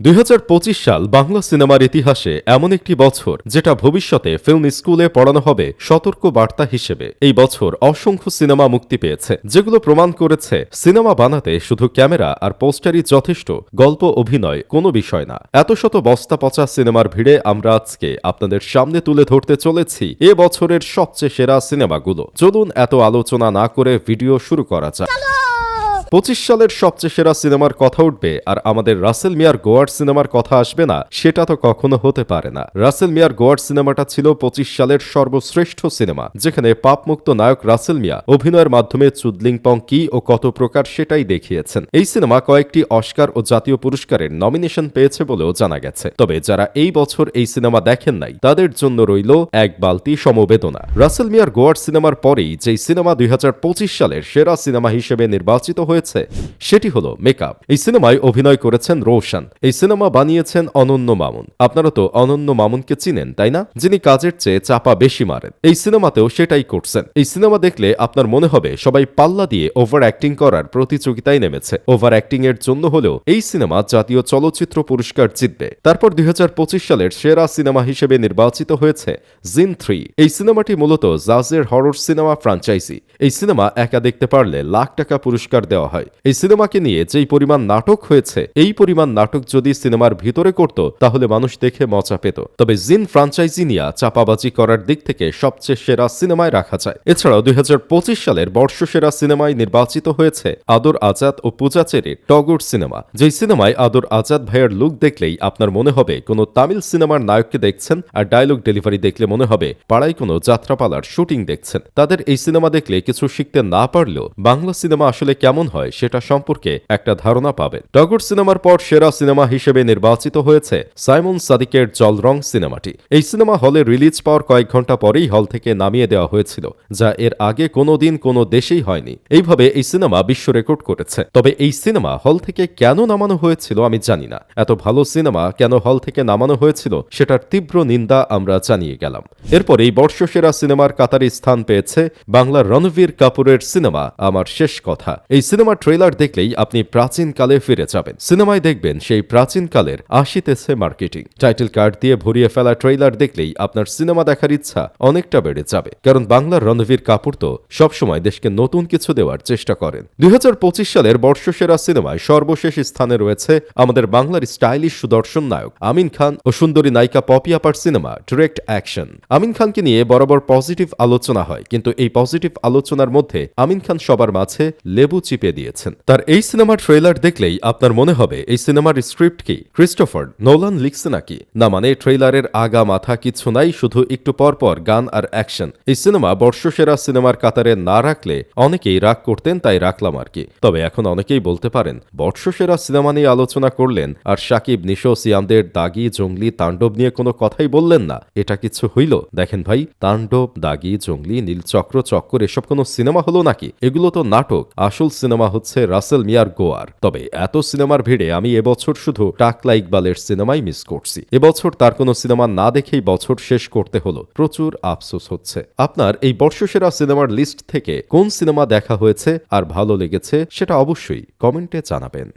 দুই হাজার পঁচিশ সাল বাংলা সিনেমার ইতিহাসে এমন একটি বছর যেটা ভবিষ্যতে ফিল্ম স্কুলে পড়ানো হবে সতর্ক বার্তা হিসেবে। এই বছর অসংখ্য সিনেমা মুক্তি পেয়েছে, যেগুলো প্রমাণ করেছে সিনেমা বানাতে শুধু ক্যামেরা আর পোস্টারই যথেষ্ট, গল্প, অভিনয় কোনো বিষয় না। এত শত বস্তা পচা সিনেমার ভিড়ে আমরা আজকে আপনাদের সামনে তুলে ধরতে চলেছি এ বছরের সবচেয়ে সেরা সিনেমাগুলো। চলুন এত আলোচনা না করে ভিডিও শুরু করা যাক। পঁচিশ সালের সবচেয়ে সেরা সিনেমার কথা উঠবে, আর আমাদের রাসেল মিয়ার গোয়ার সিনেমার কথা আসবে না, সেটা তো কখনো হতে পারে না। রাসেল মিয়ার গোয়ার সিনেমাটা ছিল পঁচিশ সালের সর্বশ্রেষ্ঠ সিনেমা, যেখানে পাপমুক্ত নায়ক রাসেল মিয়া অভিনয়ের মাধ্যমে চুদলিংপং কি ও কত প্রকার সেটাই দেখিয়েছেন। এই সিনেমা কয়েকটি অস্কার ও জাতীয় পুরস্কারের নমিনেশন পেয়েছে বলেও জানা গেছে। তবে যারা এই বছর এই সিনেমা দেখেন নাই, তাদের জন্য রইল এক বালতি সমবেদনা। রাসেল মিয়ার গোয়ার সিনেমার পরেই যেই সিনেমা দুই হাজার পঁচিশ সালের সেরা সিনেমা হিসেবে নির্বাচিত হয়েছে সেটি হলো মেকআপ। এই সিনেমায় অভিনয় করেছেন রোশন। এই সিনেমা বানিয়েছেন অনন্য মামুন। আপনারা তো অনন্য মামুনকে চিনেন, তাই না? যিনি কাজের চেয়ে চাপা বেশি মারেন। এই সিনেমাতেও সেটাই করছেন। এই সিনেমা দেখলে আপনার মনে হবে, সবাই পাল্লা দিয়ে ওভার অ্যাক্টিং করার প্রতিযোগিতায় নেমেছে। ওভার অ্যাক্টিং এর জন্য হলেও এই সিনেমা জাতীয় চলচ্চিত্র পুরস্কার জিতবে। তারপর দুই হাজার পঁচিশ সালের সেরা সিনেমা হিসেবে নির্বাচিত হয়েছে জিন থ্রি। এই সিনেমাটি মূলত জাজের হরর সিনেমা ফ্রাঞ্চাইজি। এই সিনেমা একা দেখতে পারলে লাখ টাকা পুরস্কার দেওয়া হয়। এই সিনেমাকে নিয়ে যেই পরিমাণ নাটক হয়েছে, এই পরিমাণ নাটক যদি সিনেমার ভিতরে করত, তাহলে মানুষ দেখে মজা পেত। তবে জিন ফ্রাঞ্চাইজি নিয়ে চাপাবাজি করার দিক থেকে সবচেয়ে সেরা সিনেমায় রাখা যায়। এছাড়াও দুই সালের বর্ষসেরা সিনেমায় নির্বাচিত হয়েছে আদর আজাদ ও পূজাচেরির টগর সিনেমা। যেই সিনেমায় আদর আজাদ ভাইয়ের লুক দেখলেই আপনার মনে হবে কোনো তামিল সিনেমার নায়ককে দেখছেন আর ডায়লগ ডেলিভারি দেখলে মনে হবে পাড়ায় কোনো যাত্রাপালার শুটিং দেখছেন। তাদের এই সিনেমা দেখলে কিছু শিখতে না পারলেও বাংলা সিনেমা আসলে কেমন হয় সেটা সম্পর্কে একটা ধারণা পাবেন। টগর সিনেমার পর সেরা সিনেমা হিসেবে নির্বাচিত হয়েছে সাইমন সাদিকের জলরং সিনেমাটি। এই সিনেমা হলে রিলিজ পাওয়ার কয়েক ঘণ্টা পরেই হল থেকে নামিয়ে দেওয়া হয়েছিল, যা এর আগে কোনো দিন কোনো দেশেই হয়নি। এইভাবে এই সিনেমা বিশ্ব রেকর্ড করেছে। তবে এই সিনেমা হল থেকে কেন নামানো হয়েছিল আমি জানি না। এত ভালো সিনেমা কেন হল থেকে নামানো হয়েছিল সেটার তীব্র নিন্দা আমরা জানিয়ে গেলাম। এরপর এই বর্ষসেরা সিনেমার কাতারে স্থান পেয়েছে বাংলার রণবীর কাপুরের সিনেমা, আমার শেষ কথা। এই সিনেমার ট্রেলার দেখলেই আপনি প্রাচীন কালে ফিরে যাবেন। সিনেমায় দেখবেন সেই প্রাচীন কালের আসিতেছে মার্কেটিং। টাইটেল কার্ড দিয়ে ভরিয়ে ফেলা ট্রেলার দেখলেই আপনার সিনেমা দেখার ইচ্ছা অনেকটা বেড়ে যাবে। কারণ বাংলার রণবীর কাপুর তো সবসময় দেশকে নতুন কিছু দেওয়ার চেষ্টা করেন। দুই সালের বর্ষসেরা সিনেমায় সর্বশেষ স্থানে রয়েছে আমাদের বাংলার স্টাইলিশ সুদর্শন নায়ক আমিন খান ও সুন্দরী নায়িকা পপি আপার সিনেমা ডিরেক্ট অ্যাকশন আমিন খানকে নিয়ে বরাবর পজিটিভ আলোচনা হয়, কিন্তু এই পজিটিভ আলোচনার মধ্যে আমিন খান সবার মাঝে লেবু চিপে দিয়েছেন। তার এই সিনেমার ট্রেলার দেখলেই আপনার মনে হবে, এই সিনেমার স্ক্রিপ্ট কি? ক্রিস্টোফার নোলান লিখছে নাকি? না মানে ট্রেলারের আগা মাথা কিছু নাই, শুধু একটু পর পর গান আর অ্যাকশন। এই সিনেমা বর্ষসেরা সিনেমার কাতারে না রাখলে অনেকেই রাগ করতেন, তাই রাখলাম আর কি। তবে এখন অনেকেই বলতে পারেন, বর্ষসেরা সিনেমা নিয়ে আলোচনা করলেন আর সাকিব, নিশো, সিয়ামদের দাগি, জঙ্গলি, তাণ্ডব নিয়ে কোনো কথাই বললেন না। এটা কিছু হইল? দেখেন ভাই, তাণ্ডব, দাগি, জঙ্গলি, নীলচক্র, চক্কর, এসব কোনো সিনেমা হলো নাকি? এগুলো তো নাটক, আসল সিনেমা হচ্ছে রাসেল মিয়ার গোয়ার। তবে এত সিনেমার ভিড়ে আমি এবছর শুধু টাকলা ইকবালের সিনেমাই মিস করছি। এবছর তার কোনো সিনেমা না দেখেই বছর শেষ করতে হলো। প্রচুর আফসোস হচ্ছে। আপনার এই বর্ষসেরা সিনেমার লিস্ট থেকে কোন সিনেমা দেখা হয়েছে আর ভালো লেগেছে সেটা অবশ্যই কমেন্টে জানাবেন।